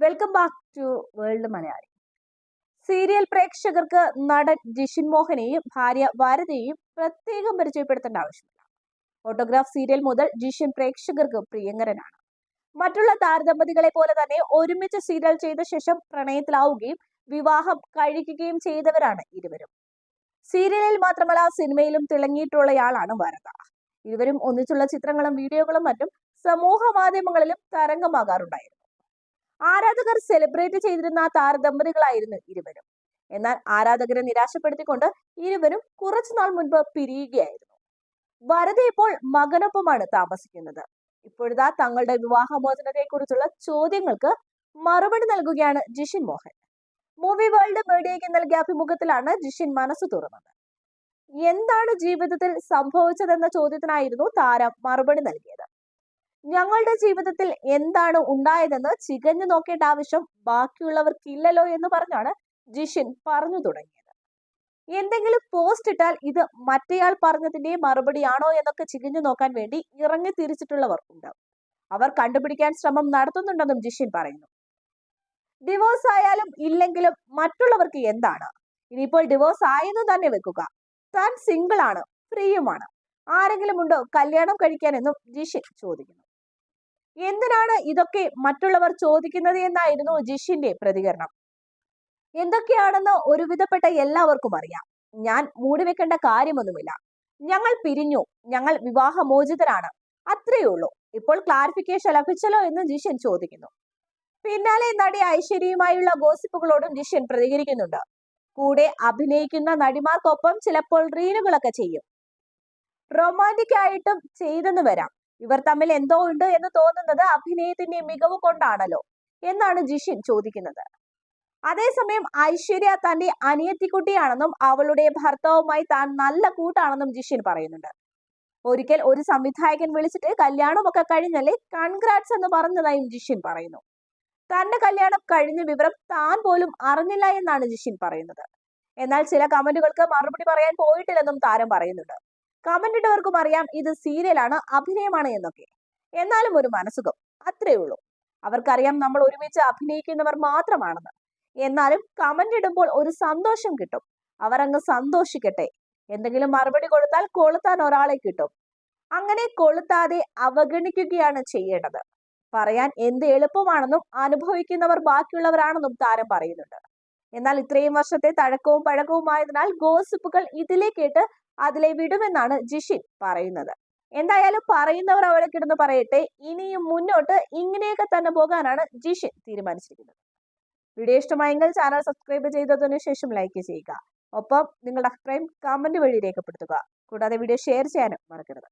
Welcome back to world Malayali serial പ്രേക്ഷകർക്ക് നടൻ ജിഷിൻ മോഹനെയും ഭാര്യ വരതയെയും പ്രത്യേകം പരിചയപ്പെടുത്തേണ്ട ആവശ്യമില്ല. ഫോട്ടോഗ്രാഫ് സീരിയൽ മുതൽ ജിഷിൻ പ്രേക്ഷകർക്ക് പ്രിയങ്കരനാണ്. മറ്റുള്ള താരദമ്പതികളെ പോലെ തന്നെ ഒരുമിച്ച് സീരിയൽ ചെയ്ത ശേഷം പ്രണയത്തിലാവുകയും വിവാഹം കഴിക്കുകയും ചെയ്തവരാണ് ഇരുവരും. സീരിയലിൽ മാത്രമല്ല സിനിമയിലും തിളങ്ങിയിട്ടുള്ളയാളാണ് വരത. ഇരുവരും ഒന്നിച്ചുള്ള ചിത്രങ്ങളും വീഡിയോകളും മറ്റും സമൂഹ മാധ്യമങ്ങളിലും തരംഗമാകാറുണ്ടായിരുന്നു. ആരാധകർ സെലിബ്രേറ്റ് ചെയ്തിരുന്ന താരദമ്പതികളായിരുന്നു ഇരുവരും. എന്നാൽ ആരാധകരെ നിരാശപ്പെടുത്തിക്കൊണ്ട് ഇരുവരും കുറച്ചുനാൾ മുൻപ് പിരിയുകയായിരുന്നു. വരത ഇപ്പോൾ മകനൊപ്പമാണ് താമസിക്കുന്നത്. ഇപ്പോഴത്തെ തങ്ങളുടെ വിവാഹമോചനത്തെ കുറിച്ചുള്ള ചോദ്യങ്ങൾക്ക് മറുപടി നൽകുകയാണ് ജിഷിൻ മോഹൻ. മൂവി വേൾഡ് മീഡിയയ്ക്ക് നൽകിയ അഭിമുഖത്തിലാണ് ജിഷിൻ മനസ്സ് തുറന്നത്. എന്താണ് ജീവിതത്തിൽ സംഭവിച്ചതെന്ന ചോദ്യത്തിനായിരുന്നു താരം മറുപടി നൽകിയത്. ഞങ്ങളുടെ ജീവിതത്തിൽ എന്താണ് ഉണ്ടായതെന്ന് ചികഞ്ഞു നോക്കേണ്ട ആവശ്യം ബാക്കിയുള്ളവർക്കില്ലല്ലോ എന്ന് പറഞ്ഞാണ് ജിഷിൻ പറഞ്ഞു തുടങ്ങിയത്. എന്തെങ്കിലും പോസ്റ്റ് ഇട്ടാൽ ഇത് മറ്റേയാൾ പറഞ്ഞതിന്റെ മറുപടിയാണോ എന്നൊക്കെ ചികഞ്ഞു നോക്കാൻ വേണ്ടി ഇറങ്ങി തിരിച്ചിട്ടുള്ളവർ ഉണ്ട് അവർ കണ്ടുപിടിക്കാൻ ശ്രമം നടത്തുന്നുണ്ടെന്നും ജിഷിൻ പറയുന്നു. ഡിവോഴ്സ് ആയാലും ഇല്ലെങ്കിലും മറ്റുള്ളവർക്ക് എന്താണ്? ഇനിയിപ്പോൾ ഡിവോഴ്സ് ആയെന്ന് തന്നെ വെക്കുക. താൻ സിംഗിൾ ആണ് ഫ്രീയുമാണ് ആരെങ്കിലും ഉണ്ടോ കല്യാണം കഴിക്കാനെന്നും ജിഷിൻ ചോദിക്കുന്നു. എന്തിനാണ് ഇതൊക്കെ മറ്റുള്ളവർ ചോദിക്കുന്നത് എന്നായിരുന്നു ജിഷിന്റെ പ്രതികരണം. എന്തൊക്കെയാണെന്ന് ഒരുവിധപ്പെട്ട എല്ലാവർക്കും അറിയാം. ഞാൻ മൂടിവെക്കേണ്ട കാര്യമൊന്നുമില്ല. ഞങ്ങൾ പിരിഞ്ഞു. ഞങ്ങൾ വിവാഹമോചിതരാണ്. അത്രയേ ഉള്ളൂ. ഇപ്പോൾ ക്ലാരിഫിക്കേഷൻ ലഭിച്ചല്ലോ എന്ന് ജിഷൻ ചോദിക്കുന്നു. പിന്നാലെ നടി ഐശ്വര്യയുമായുള്ള ഗോസിപ്പുകളോടും ജിഷൻ പ്രതികരിക്കുന്നുണ്ട്. കൂടെ അഭിനയിക്കുന്ന നടിമാർക്കൊപ്പം ചിലപ്പോൾ റീലുകളൊക്കെ ചെയ്യും. റൊമാന്റിക് ആയിട്ടും ചെയ്തെന്ന് വരാം. ഇവർ തമ്മിൽ എന്തോ ഉണ്ട് എന്ന് തോന്നുന്നത് അഭിനയത്തിന്റെ മികവ് കൊണ്ടാണല്ലോ എന്നാണ് ജിഷിൻ ചോദിക്കുന്നത്. അതേസമയം ഐശ്വര്യ തന്റെ അനിയത്തിക്കുട്ടിയാണെന്നും അവളുടെ ഭർത്താവുമായി താൻ നല്ല കൂട്ടാണെന്നും ജിഷിൻ പറയുന്നുണ്ട്. ഒരിക്കൽ ഒരു സംവിധായകൻ വിളിച്ചിട്ട് കല്യാണമൊക്കെ കഴിഞ്ഞല്ലേ കൺഗ്രാറ്റ്സ് എന്ന് പറഞ്ഞതായും ജിഷിൻ പറയുന്നു. തന്റെ കല്യാണം കഴിഞ്ഞ വിവരം താൻ പോലും അറിഞ്ഞില്ല എന്നാണ് ജിഷിൻ പറയുന്നത്. എന്നാൽ ചില കമന്റുകൾക്ക് മറുപടി പറയാൻ പോയിട്ടില്ലെന്നും താരം പറയുന്നുണ്ട്. കമന്റ് ഇട്ടവർക്കും അറിയാം ഇത് സീരിയലാണ് അഭിനയമാണ് എന്നൊക്കെ. എന്നാലും ഒരു മനസ്സുഖം അത്രേ ഉള്ളൂ. അവർക്കറിയാം നമ്മൾ ഒരുമിച്ച് അഭിനയിക്കുന്നവർ മാത്രമാണെന്ന്. എന്നാലും കമന്റ് ഇടുമ്പോൾ ഒരു സന്തോഷം കിട്ടും. അവർ അങ്ങ് സന്തോഷിക്കട്ടെ. എന്തെങ്കിലും മറുപടി കൊടുത്താൽ കൊളുത്താൻ ഒരാളെ കിട്ടും. അങ്ങനെ കൊളുത്താതെ അവഗണിക്കുകയാണ് ചെയ്യേണ്ടത്. പറയാൻ എന്ത് എളുപ്പമാണെന്നും അനുഭവിക്കുന്നവർ ബാക്കിയുള്ളവരാണെന്നും താരം പറയുന്നുണ്ട്. എന്നാൽ ഇത്രയും വർഷത്തെ തഴക്കവും പഴക്കവുമായതിനാൽ ഗോസിപ്പുകൾ ഇതിലെ കേട്ട് അതിലെ വിടുമെന്നാണ് ജിഷിൻ പറയുന്നത്. എന്തായാലും പറയുന്നവർ അവിടെ കിടന്ന് പറയട്ടെ ഇനിയും മുന്നോട്ട് ഇങ്ങനെയൊക്കെ തന്നെ പോകാനാണ് ജിഷിൻ തീരുമാനിച്ചിരിക്കുന്നത്. വീഡിയോ ഇഷ്ടമായെങ്കിൽ ചാനൽ സബ്സ്ക്രൈബ് ചെയ്തതിനു ശേഷം ലൈക്ക് ചെയ്യുക. ഒപ്പം നിങ്ങളുടെ അഭിപ്രായം കമന്റ് വഴി രേഖപ്പെടുത്തുക. കൂടാതെ വീഡിയോ ഷെയർ ചെയ്യാനും മറക്കരുത്.